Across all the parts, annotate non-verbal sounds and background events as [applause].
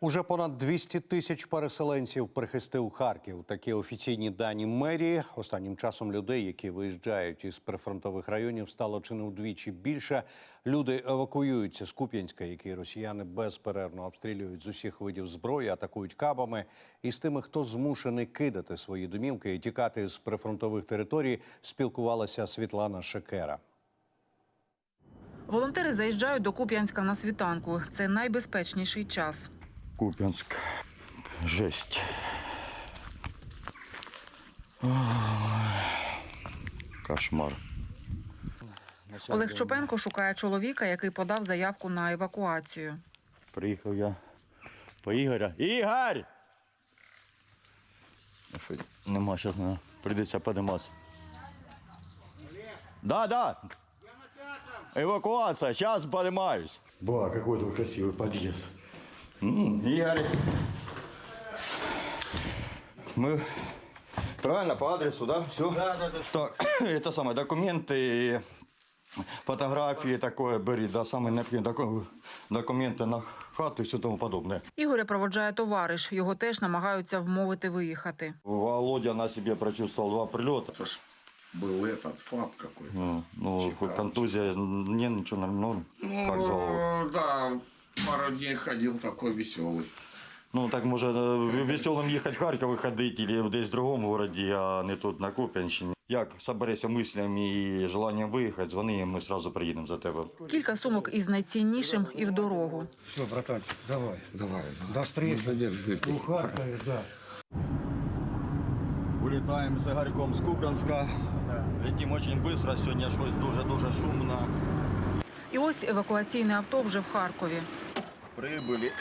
Уже понад 200 тисяч переселенців прихистив Харків. Такі офіційні дані мерії. Останнім часом людей, які виїжджають із прифронтових районів, стало чи не вдвічі більше. Люди евакуюються з Куп'янська, які росіяни безперервно обстрілюють з усіх видів зброї, атакують кабами. І з тими, хто змушений кидати свої домівки і тікати з прифронтових територій, спілкувалася Світлана Шекера. Волонтери заїжджають до Куп'янська на світанку. Це найбезпечніший час. Куп'янськ. Жесть. Ой, Кошмар. Олег Чопенко шукає чоловіка, який подав заявку на евакуацію. Приїхав я по Ігоря. Ігор! Нема зараз, не. Прийдеться подиматися. Да, да. Евакуація, зараз подимаюсь. Ба, какой тут красивый подъезд. М, Игорь. Мы правильно по адресу, да? Все? Да, да, да. Так, [clears throat] это самое, документы, фотографии такое бери, да, самые необходимые доку- документы на хату и все тому подобное. Ігоря проводжає товариш. Його теж намагаються вмовити виїхати. Володя на себе прочувствовал два прилета. Это ж был этот ФАП какой-то. Ну, ну Шикарно. контузия, не, ничего, ну, как зовут? Ну, да, пару дней ходил такой веселый. Ну, так може веселим їхати в Харків ходити, або десь в другому місті, а не тут на Куп'янщині. Як соберешся мислями і желанням виїхати, дзвони, і ми одразу приїдемо за тебе. Кілька сумок із найціннішим і в дорогу. Все, братанчик, давай. Давай. До встречи. У Харькове, да. Вилітаємо з Ігорьком з Куп'янська. Летимо дуже швидко, сьогодні щось дуже-дуже шумно. І ось евакуаційне авто вже в Харкові. Прибули.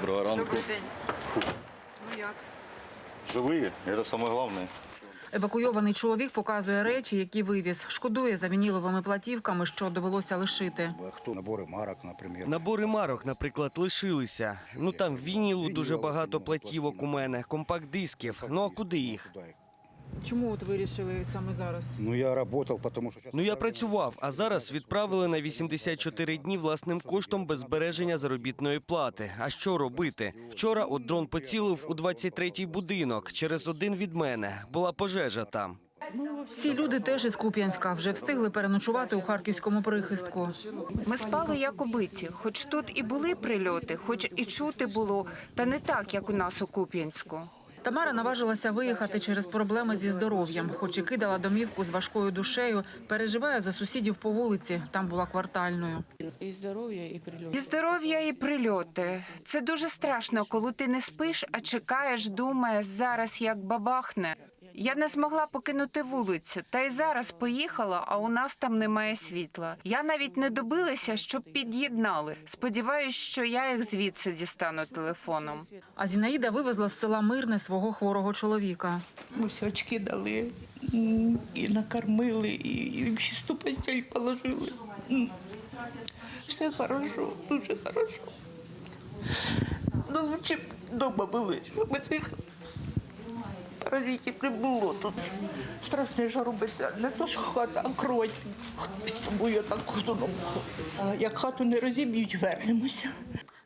Доброго ранку. день. Ну як? Живі, це саме головне. Евакуйований чоловік показує речі, які вивіз. Шкодує за вініловими платівками, що довелося лишити. Кто? Наборы марок, например. Набори марок, наприклад, лишилися. Ну там вінілу дуже багато платівок у мене, компакт-дисків. Ну а куди їх? Чому от вирішили саме зараз? Ну, я работал, потому что сейчас... Ну я працював, а зараз відправили на 84 дні власним коштом без збереження заробітної плати. А що робити? Вчора от дрон поцілив у 23-й будинок. Через один від мене була пожежа там. Ці люди теж із Куп'янська вже встигли переночувати у харківському прихистку. Ми спали як убиті, хоч тут і були прильоти, хоч і чути було, та не так, як у нас у Куп'янську. Тамара наважилася виїхати через проблеми зі здоров'ям, хоч і кидала домівку з важкою душею. Переживає за сусідів по вулиці. Там була квартальною. І здоров'я, і прильоти. І здоров'я, і прильоти. Це дуже страшно, коли ти не спиш, а чекаєш, думаєш, зараз як бабахне. Я не змогла покинути вулицю, та й зараз поїхала, а у нас там немає світла. Я навіть не добилася, щоб під'єднали. Сподіваюсь, що я їх звідси дістану телефоном. А Зінаїда вивезла з села Мирне свого хворого чоловіка. Ось очки дали, і накормили, і, чисту постель положили. Все хорошо, дуже хорошо. Ну, лучше б вдома були, щоб цих разів не було тут. Страшне ж робиться, не то що хата, а кров. Тому я так ходуном. Як хату не розіб'ють, вернемося.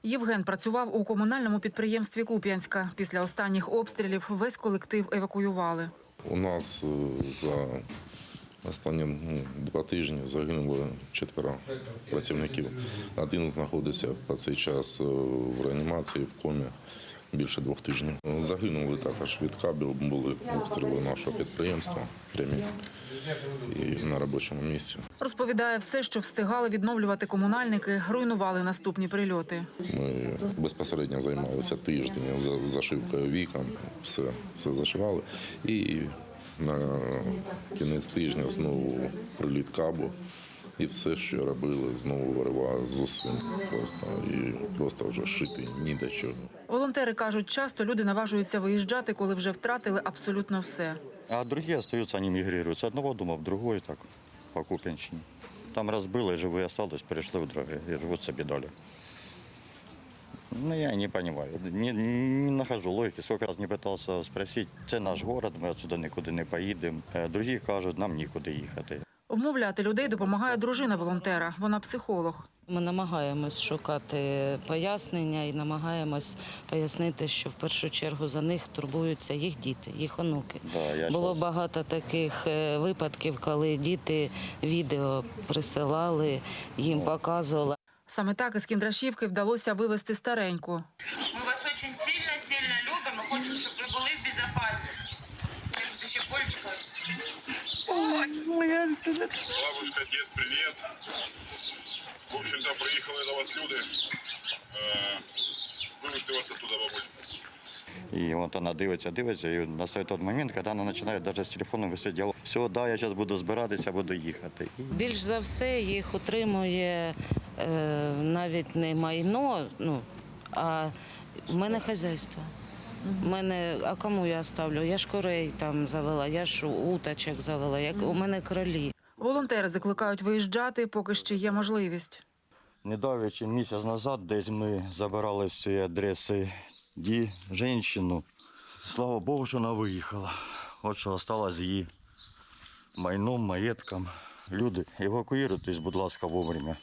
Євген працював у комунальному підприємстві Куп'янська. Після останніх обстрілів весь колектив евакуювали. У нас е, за останні два тижні загинуло четверо працівників. Один знаходився по цей час е, в реанімації в комі більше двох тижнів. Загинули також від кабель, були обстріли нашого підприємства прямі і на робочому місці. Розповідає все, що встигали відновлювати комунальники, руйнували наступні прильоти. Ми безпосередньо займалися тиждень за- зашивкою вікон, все, все зашивали. І на кінець тижня знову приліт кабу І все, що робили, знову виривали з усім просто і просто вже шити ні до чого. Волонтери кажуть, часто люди наважуються виїжджати, коли вже втратили абсолютно все. А другие остаются, они мигрируют с одного дома в другой, так, по Куп'янщині. Там разбыло, живые осталось, перешли в другие и живут себе далі. Ну, я не понимаю, не, не нахожу логики. Сколько раз не пытался спросить, це наш город, ми отсюда нікуди не поїдемо. Е, Другі кажуть, нам нікуди їхати. Вмовляти людей допомагає дружина волонтера. Вона психолог. Ми намагаємось шукати пояснення і намагаємось пояснити, що в першу чергу за них турбуються їх діти, їх онуки. Да, я Було щас- багато таких е, випадків, коли діти відео присилали, їм показували. Саме так із Кіндрашівки вдалося вивезти стареньку. Мы вас очень сильно-сильно любим и хотим, чтобы вы были в безопасности. До сих польчика. Бабушка, дед, привет. В общем-то, приїхали до вас люди. Е, Вивезти вас оттуда, бабуль. И вот она дивиться, дивиться, і настає той момент, коли вона починає навіть з телефоном висить діалог. Все, да, я зараз буду збиратися, буду їхати. Більш за все їх утримує е, навіть не майно, ну, а в мене хазяйство. В мене, а кому я ставлю? Я ж корей там завела, я ж уточок завела, як у мене кролі. Волонтери закликають виїжджати, поки ще є можливість. Недавече місяць назад десь ми забирали з цієї адреси ді жінку. Слава Богу, що вона виїхала. От що залишилось з її майном, маєтком. Люди, евакуюйтесь, будь ласка, вовремя.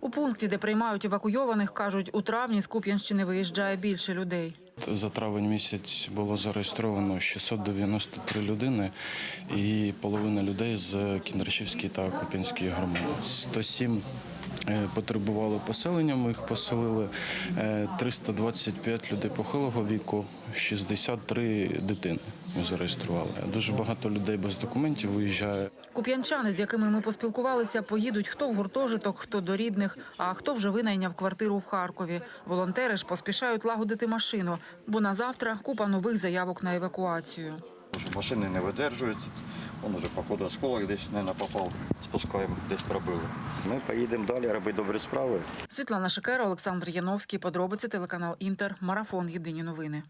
У пункті, де приймають евакуйованих, кажуть, у травні з Куп'янщини виїжджає більше людей. За травень місяць було зареєстровано 693 людини, і половина людей з Кіндрашівської та Куп'янської громади. 107 е, потребували поселення, ми їх поселили. Е, 325 людей похилого віку, 63 дитини ми зареєстрували. Дуже багато людей без документів виїжджає. Куп'янчани, з якими ми поспілкувалися, поїдуть хто в гуртожиток, хто до рідних, а хто вже винайняв квартиру в Харкові. Волонтери ж поспішають лагодити машину, бо на завтра купа нових заявок на евакуацію. Машини не видержують. Он уже, походу, осколок десь, мабуть, попав. Спускаємо, десь пробили. Ми поїдемо далі робити добрі справи. Світлана Шикера, Олександр Яновський. Подробиці телеканал Інтер. Марафон. Єдині новини.